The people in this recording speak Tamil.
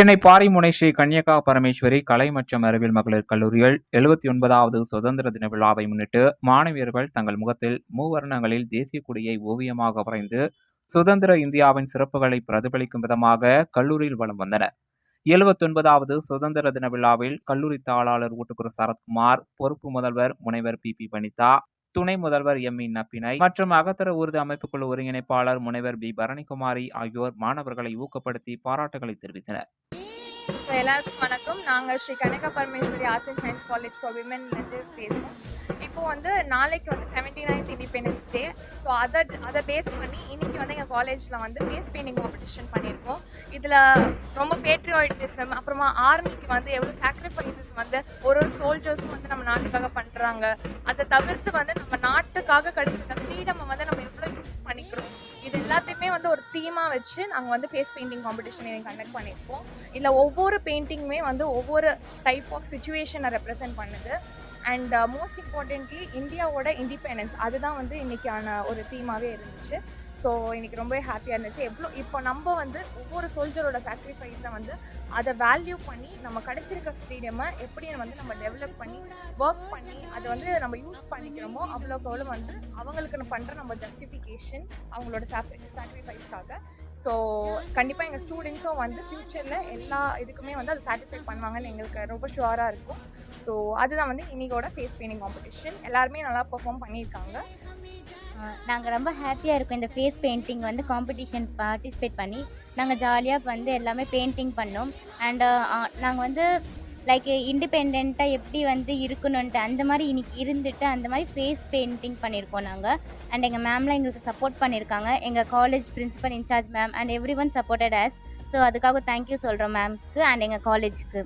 சென்னை பாரிமுனை ஸ்ரீ கன்யகா பரமேஸ்வரி கலை மற்றும் அறிவியல் மகளிர் கல்லூரியில் எழுபத்தி ஒன்பதாவது சுதந்திர தின விழாவை முன்னிட்டு மாணவியர்கள் தங்கள் முகத்தில் மூவர்ணங்களில் தேசிய கொடியை ஓவியமாக வரைந்து சுதந்திர இந்தியாவின் சிறப்புகளை பிரதிபலிக்கும் விதமாக கல்லூரியில் வலம் வந்தனர். எழுபத்தொன்பதாவது சுதந்திர தின விழாவில் கல்லூரி தாளாளர் ஊட்டுக்குரு சரத்குமார் பொறுப்பு முதல்வர் முனைவர் பி. பி. வனிதா துணை முதல்வர் எம். இ. நப்பினை மற்றும் அகத்தர ஊர்தி அமைப்புக்குழு ஒருங்கிணைப்பாளர் முனைவர் பி. பரணிக்குமாரி ஆகியோர் மாணவர்களை ஊக்கப்படுத்தி பாராட்டுகளை தெரிவித்தனர். ஸோ எல்லாருக்கும் வணக்கம். நாங்கள் Sri Kanaka Parameswari arts and science college for விமென்லேருந்து பேசுகிறோம் இப்போ வந்து நாளைக்கு வந்து seventy ninth independence day so அதை அதை பேஸ் பண்ணி இன்னைக்கு வந்து எங்கள் காலேஜில் வந்து ஃபேஸ் பெயிண்டிங் காம்படிஷன் பண்ணியிருக்கோம். இதில் ரொம்ப பேட்ரியாட்டிசம் அப்புறமா ஆர்மிக்கு வந்து எவ்வளோ சாக்ரிஃபைசஸ் வந்து ஒரு ஒரு சோல்ஜர்ஸும் வந்து நம்ம நாட்டுக்காக பண்ணுறாங்க அதை தவிர்த்து வந்து நம்ம நாட்டுக்காக கிடைச்ச ஃப்ரீடம் வந்து நம்ம எல்லாத்தையுமே வந்து ஒரு தீமாக வச்சு நாங்கள் வந்து ஃபேஸ் பெயிண்டிங் காம்படிஷன் கண்டக்ட் பண்ணியிருக்கோம். இதில் ஒவ்வொரு பெயிண்டிங்குமே வந்து ஒவ்வொரு டைப் ஆஃப் சுச்சுவேஷனை ரெப்ரசென்ட் பண்ணுது. அண்ட் மோஸ்ட் இம்பார்ட்டன்ட்லி இந்தியாவோட இண்டிபெண்டன்ஸ் அதுதான் வந்து இன்னைக்கான ஒரு தீமாவே இருந்துச்சு. ஸோ இன்னைக்கு ரொம்ப ஹாப்பியாக இருந்துச்சு. எவ்வளோ இப்போ நம்ம வந்து ஒவ்வொரு சோல்ஜரோட சாக்ரிஃபைஸை வந்து அதை வேல்யூ பண்ணி நம்ம கிடைச்சிருக்க ஃப்ரீடமை எப்படி வந்து நம்ம டெவலப் பண்ணி ஒர்க் பண்ணி அதை வந்து நம்ம யூஸ் பண்ணிக்கிறோமோ அவ்வளோக்கு அவ்வளோ வந்து அவங்களுக்கு பண்ணுற நம்ம ஜஸ்டிஃபிகேஷன் அவங்களோட சாக்ரிஃபைஸ்க்காக ஸோ கண்டிப்பாக எங்கள் ஸ்டூடெண்ட்ஸும் வந்து ஃப்யூச்சரில் எல்லா இதுக்குமே வந்து அதை சாட்டிஸ்ஃபை பண்ணுவாங்கன்னு எங்களுக்கு ரொம்ப ஷுவராக இருக்கும். ஸோ அதுதான் வந்து இன்னைக்கோட ஃபேஸ் பெயிண்டிங் காம்படிஷன் எல்லாருமே நல்லா பெர்ஃபார்ம் பண்ணியிருக்காங்க. நாங்கள் ரொம்ப ஹாப்பியாக இருக்கோம். இந்த ஃபேஸ் பெயிண்டிங் வந்து காம்படிஷன் பார்ட்டிசிபேட் பண்ணி நாங்கள் ஜாலியாக வந்து எல்லாமே பெயிண்டிங் பண்ணோம். அண்டு நாங்கள் வந்து லைக் இண்டிபெண்ட்டாக எப்படி வந்து இருக்கணுன்ட்டு அந்த மாதிரி இன்னைக்கு இருந்துட்டு அந்த மாதிரி ஃபேஸ் பெயிண்டிங் பண்ணியிருக்கோம் நாங்கள் அண்ட் எங்கள் மேம்லாம் எங்களுக்கு சப்போர்ட் பண்ணியிருக்காங்க. எங்கள் college principal in charge ma'am and every one supported us so அதுக்காக தேங்க்யூ சொல்கிறோம் மேம்ஸ்க்கு அண்ட் எங்கள் காலேஜுக்கு